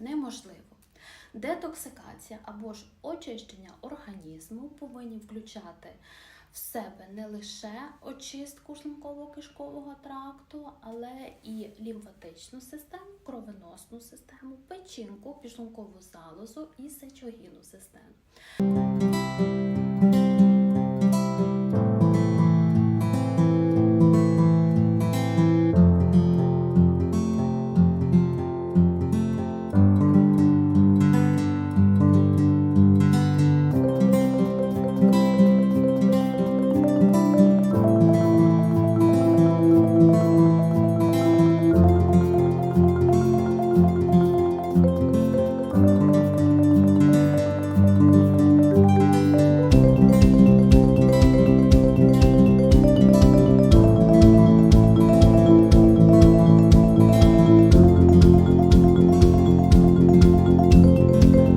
неможливо. Детоксикація або ж очищення організму повинні включати в себе не лише очистку шлунково-кишкового тракту, але і лімфатичну систему, кровеносну систему, печінку, пішлункову залозу і сечогінну систему.